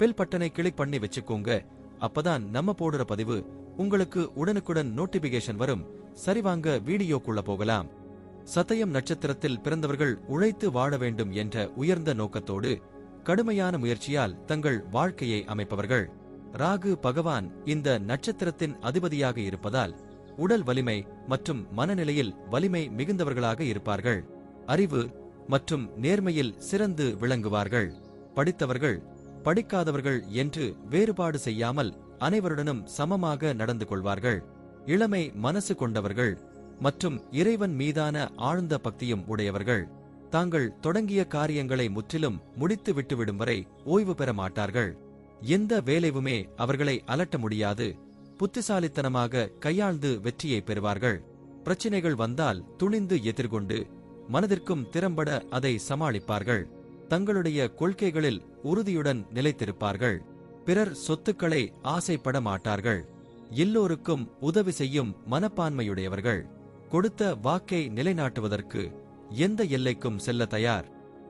Bell பட்டனை click பண்ணி வச்சுக்கோங்க. அப்பதான் நம்ம போடுற பதிவு உங்களுக்கு உடனுக்குடன் நோட்டிபிகேஷன் வரும். சரிவாங்க வீடியோக்குள்ள போகலாம். சதயம் நட்சத்திரத்தில் பிறந்தவர்கள் உழைத்து வாழ வேண்டும் என்ற உயர்ந்த நோக்கத்தோடு கடுமையான முயற்சியால் தங்கள் வாழ்க்கையை அமைப்பவர்கள். ராகு பகவான் இந்த நட்சத்திரத்தின் அதிபதியாக இருப்பதால் உடல் வலிமை மற்றும் மனநிலையில் வலிமை மிகுந்தவர்களாக இருப்பார்கள். அறிவு மற்றும் நேர்மையில் சிறந்து விளங்குவார்கள். படித்தவர்கள் படிக்காதவர்கள் என்று வேறுபாடு செய்யாமல் அனைவருடனும் சமமாக நடந்து கொள்வார்கள். இளமை மனசு கொண்டவர்கள் மற்றும் இறைவன் மீதான ஆழ்ந்த பக்தியும் உடையவர்கள். தாங்கள் தொடங்கிய காரியங்களை முற்றிலும் முடித்து விட்டுவிடும் வரை ஓய்வு பெற மாட்டார்கள். எந்த வேலைவுமே அவர்களை அலட்ட முடியாது. புத்திசாலித்தனமாக கையாழ்ந்து வெற்றியை பெறுவார்கள். பிரச்சினைகள் வந்தால் துணிந்து எதிர்கொண்டு மனதிற்கும் திறம்பட அதை சமாளிப்பார்கள். தங்களுடைய கொள்கைகளில் உறுதியுடன் நிலைத்திருப்பார்கள். பிறர் சொத்துக்களை ஆசைப்பட மாட்டார்கள். எல்லோருக்கும் உதவி செய்யும் மனப்பான்மையுடையவர்கள். கொடுத்த வாக்கை நிலைநாட்டுவதற்கு எந்த எல்லைக்கும் செல்ல தயார்.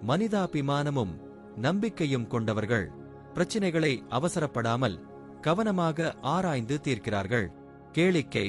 மனிதாபிமானமும் நம்பிக்கையும் கொண்டவர்கள். பிரச்சினைகளை அவசரப்படாமல் கவனமாக ஆராய்ந்து தீர்க்கிறார்கள். கேளிக்கை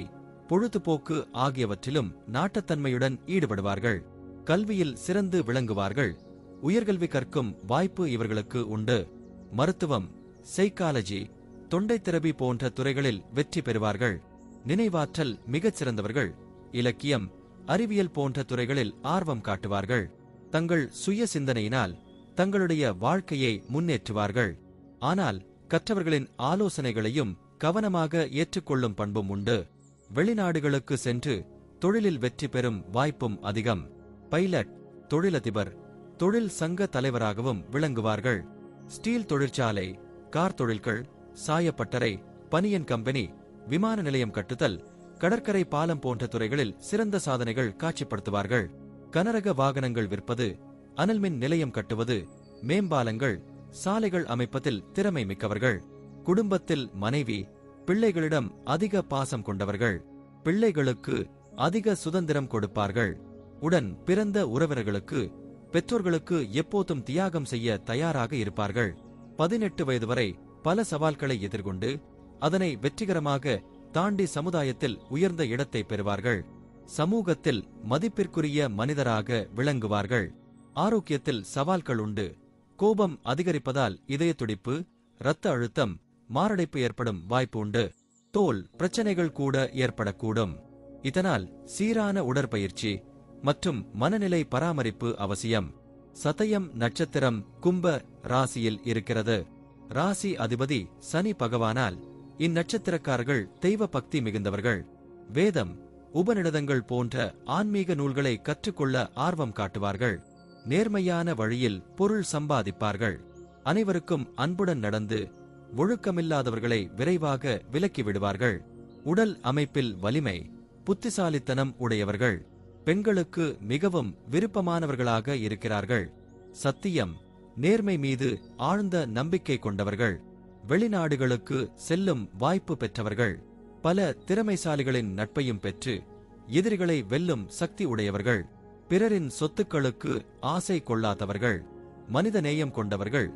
பொழுதுபோக்கு ஆகியவற்றிலும் நாட்டத்தன்மையுடன் ஈடுபடுவார்கள். கல்வியில் சிறந்து விளங்குவார்கள். உயர்கல்வி கற்கும் வாய்ப்பு இவர்களுக்கு உண்டு. மருத்துவம் சைக்காலஜி தொண்டை திரபி போன்ற துறைகளில் வெற்றி பெறுவார்கள். நினைவாற்றல் மிகச் சிறந்தவர்கள். இலக்கியம் அறிவியல் போன்ற துறைகளில் ஆர்வம் காட்டுவார்கள். தங்கள் சுய சிந்தனையினால் தங்களுடைய வாழ்க்கையை முன்னேற்றுவார்கள். ஆனால் கற்றவர்களின் ஆலோசனைகளையும் கவனமாக ஏற்றுக்கொள்ளும் பண்பும் உண்டு. வெளிநாடுகளுக்கு சென்று தொழிலில் வெற்றி பெறும் வாய்ப்பும் அதிகம். பைலட் தொழிலதிபர் தொழில் சங்க தலைவராகவும் விளங்குவார்கள். ஸ்டீல் தொழிற்சாலை கார் தொழில்கள் சாயப்பட்டறை பனியன் கம்பெனி விமான நிலையம் கட்டுதல் கடற்கரை பாலம் போன்ற துறைகளில் சிறந்த சாதனைகள் காட்சிப்படுத்துவார்கள். கனரக வாகனங்கள் விற்பது அனல்மின் நிலையம் கட்டுவது மேம்பாலங்கள் சாலைகள் அமைப்பதில் திறமை மிக்கவர்கள். குடும்பத்தில் மனைவி பிள்ளைகளிடம் அதிக பாசம் கொண்டவர்கள். பிள்ளைகளுக்கு அதிக சுதந்திரம் கொடுப்பார்கள். உடன் பிறந்த உறவினர்களுக்கு பெற்றோர்களுக்கு எப்போதும் தியாகம் செய்ய தயாராக இருப்பார்கள். பதினெட்டு வயது வரை பல சவால்களை எதிர்கொண்டு அதனை வெற்றிகரமாக தாண்டி சமுதாயத்தில் உயர்ந்த இடத்தை பெறுவார்கள். சமூகத்தில் மதிப்பிற்குரிய மனிதராக விளங்குவார்கள். ஆரோக்கியத்தில் சவால்கள் உண்டு. கோபம் அதிகரிப்பதால் இதய துடிப்பு இரத்த அழுத்தம் மாரடைப்பு ஏற்படும் வாய்ப்பு உண்டு. தோல் பிரச்சனைகள் கூட ஏற்படக்கூடும். இதனால் சீரான உடற்பயிற்சி மற்றும் மனநிலை பராமரிப்பு அவசியம். சதயம் நட்சத்திரம் கும்ப ராசியில் இருக்கிறது. ராசி அதிபதி சனி பகவானால் இந்நட்சத்திரக்காரர்கள் தெய்வ பக்தி மிகுந்தவர்கள். வேதம் உபநிடதங்கள் போன்ற ஆன்மீக நூல்களை கற்றுக்கொள்ள ஆர்வம் காட்டுவார்கள். நேர்மையான வழியில் பொருள் சம்பாதிப்பார்கள். அனைவருக்கும் அன்புடன் நடந்து ஒழுக்கமில்லாதவர்களை விரைவாக விலக்கி விடுவார்கள். உடல் அமைப்பில் வலிமை புத்திசாலித்தனம் உடையவர்கள். பெண்களுக்கு மிகவும் விருப்பமானவர்களாக இருக்கிறார்கள். சத்தியம் நேர்மை மீது ஆழ்ந்த நம்பிக்கை கொண்டவர்கள். வெளிநாடுகளுக்கு செல்லும் வாய்ப்பு பெற்றவர்கள். பல திறமைசாலிகளின் நட்பையும் பெற்று எதிரிகளை வெல்லும் சக்தி உடையவர்கள். பிறரின் சொத்துக்களுக்கு ஆசை கொள்ளாதவர்கள். மனித நேயம் கொண்டவர்கள்.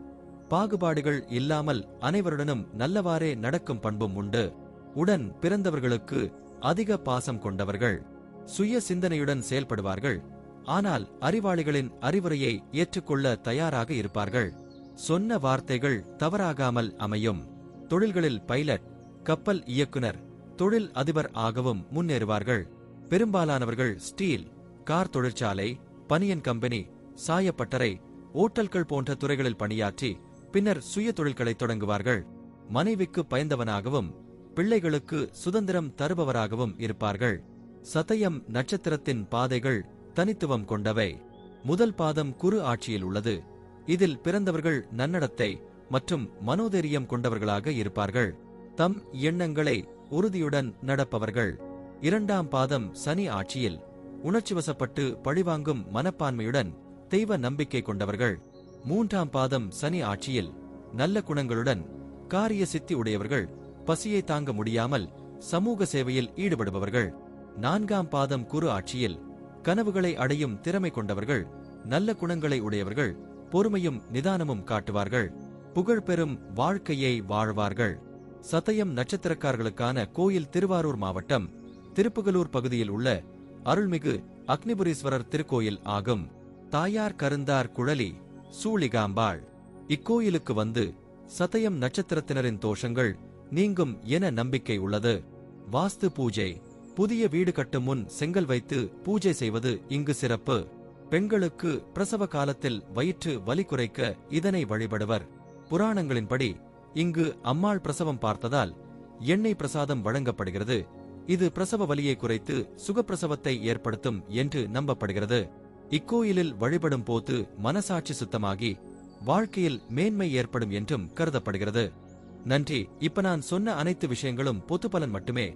பாகுபாடுகள் இல்லாமல் அனைவருடனும் நல்லவாறே நடக்கும் பண்பும் உண்டு. உடன் பிறந்தவர்களுக்கு அதிக பாசம் கொண்டவர்கள். சுய சிந்தனையுடன் செயல்படுவார்கள். ஆனால் அறிவாளிகளின் அறிவுரையை ஏற்றுக்கொள்ள தயாராக இருப்பார்கள். சொன்ன வார்த்தைகள் தவறாகாமல் அமையும். தொழில்களில் பைலட் கப்பல் இயக்குனர் தொழில் அதிபர் ஆகவும் முன்னேறுவார்கள். பெரும்பாலானவர்கள் ஸ்டீல் கார் தொழிற்சாலை பனியன் கம்பெனி சாயப்பட்டறை ஓட்டல்கள் போன்ற துறைகளில் பணியாற்றி பின்னர் சுய தொழில்களை தொடங்குவார்கள். மனைவிக்கு பயந்தவனாகவும் பிள்ளைகளுக்கு சுதந்திரம் தருபவராகவும் இருப்பார்கள். சதயம் நட்சத்திரத்தின் பாதைகள் தனித்துவம் கொண்டவை. முதல் பாதம் குறு ஆட்சியில் உள்ளது. இதில் பிறந்தவர்கள் நன்னடத்தை மற்றும் மனோதைரியம் கொண்டவர்களாக இருப்பார்கள். தம் எண்ணங்களை உறுதியுடன் நடப்பவர்கள். இரண்டாம் பாதம் சனி ஆட்சியில் உணர்ச்சிவசப்பட்டு பழிவாங்கும் மனப்பான்மையுடன் தெய்வ நம்பிக்கை கொண்டவர்கள். மூன்றாம் பாதம் சனி ஆட்சியில் நல்ல குணங்களுடன் காரிய சித்தி உடையவர்கள். பசியை தாங்க முடியாமல் சமூக சேவையில் ஈடுபடுபவர்கள். நான்காம் பாதம் குரு ஆட்சியில் கனவுகளை அடையும் திறமை கொண்டவர்கள் நல்ல குணங்களை உடையவர்கள் பொறுமையும் நிதானமும் காட்டுவார்கள். புகழ்பெறும் வாழ்க்கையை வாழ்வார்கள். சதயம் நட்சத்திரக்காரர்களுக்கான கோயில் திருவாரூர் மாவட்டம் திருப்புகலூர் பகுதியில் உள்ள அருள்மிகு அக்னிபுரீஸ்வரர் திருக்கோயில் ஆகும். தாயார் கருந்தார் குழலி சூளிகாம்பாள் இக்கோயிலுக்கு வந்து சதயம் நட்சத்திரத்தினரின் தோஷங்கள் நீங்கும் என நம்பிக்கை உள்ளது. வாஸ்து பூஜை. புதிய வீடு கட்டும் முன் செங்கல் வைத்து பூஜை செய்வது இங்கு சிறப்பு. பெண்களுக்கு பிரசவ காலத்தில் வயிற்று வலி குறைக்க இதனை வழிபடுவர். புராணங்களின்படி இங்கு அம்மாள் பிரசவம் பார்த்ததால் எண்ணெய் பிரசாதம் வழங்கப்படுகிறது. இது பிரசவ வலியை குறைத்து சுகப்பிரசவத்தை ஏற்படுத்தும் என்று நம்பப்படுகிறது. இக்கோயிலில் வழிபடும் போது மனசாட்சி சுத்தமாகி வாழ்க்கையில் மேன்மை ஏற்படும் என்றும் கருதப்படுகிறது. நன்றி. இப்ப நான் சொன்ன அனைத்து விஷயங்களும் பொது பலன் மட்டுமே.